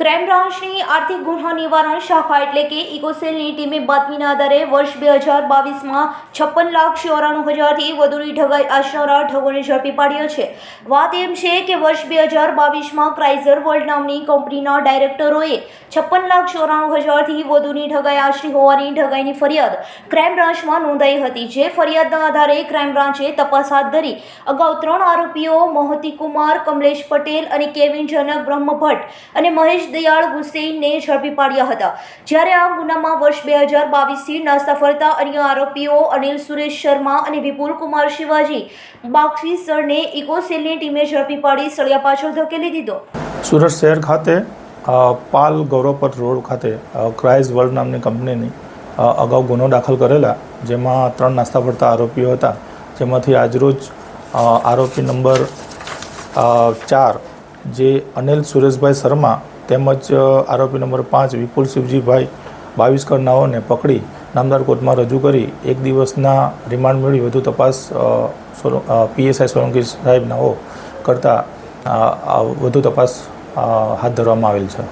Crime બ્રાન્ચની આર્થિક ગુનો નિવારણ શાખા એટલે કે ઇકોસેલની ટીમે બાતમીના આધારે વર્ષ બે હજાર બાવીસમાં છપ્પન લાખ ચોરાણું હજારથી વધુની ઠગાઈ આચરનારા ઠગોને ઝડપી પાડ્યો છે. વાત એમ છે કે વર્ષ બે હજાર બાવીસમાં ક્રાઇઝર વર્લ્ડ નામની કંપનીના ડાયરેક્ટરોએ છપ્પન લાખ ચોરાણું હજારથી વધુની ઠગાઈ આચરી હોવાની ઠગાઈની ફરિયાદ ક્રાઇમ બ્રાન્ચમાં નોંધાઈ હતી, જે ફરિયાદના આધારે ક્રાઇમ બ્રાન્ચે તપાસ હાથ ધરી. અગાઉ ત્રણ આરોપીઓ મોહતી કુમાર, કમલેશ પટેલ અને કેવિન જનક બ્રહ્મભટ્ટ અને મહેશ દયાળ ગુસેઈને ઝડપી પાડ્યા હતા. જ્યારે આ ગુનામાં વર્ષ બે હજાર બાવીસથી નાસ્તા ફરતા અન્ય આરોપીઓ અનિલ સુરેશ શર્મા અને વિપુલ કુમાર શિવાજી બાક્ષીસરને ઇકોસેલની ટીમે ઝડપી પાડી સળિયા પાછળ ધકેલી દીધો. સુરત શહેર ખાતે પાલ ગૌરવપત રોડ ખાતે ક્રાઇઝ વર્લ્ડ નામની કંપનીની અગાઉ ગુનો દાખલ કરેલા, જેમાં ત્રણ નાસ્તા ફરતા આરોપીઓ હતા. જેમાંથી આજરોજ આરોપી નંબર ચાર, જે અનિલ સુરેશભાઈ શર્મા તેમજ આરોપી નંબર પાંચ વિપુલ શિવજીભાઈ બાવીસ કરનાઓને પકડી નામદાર કોર્ટમાં રજૂ કરી એક દિવસના રિમાન્ડ મેળવી વધુ તપાસ પીએસઆઈ સોલંકી સાહેબનાઓ કરતાં વધુ તપાસ હાથ ધરવામાં આવેલ છે.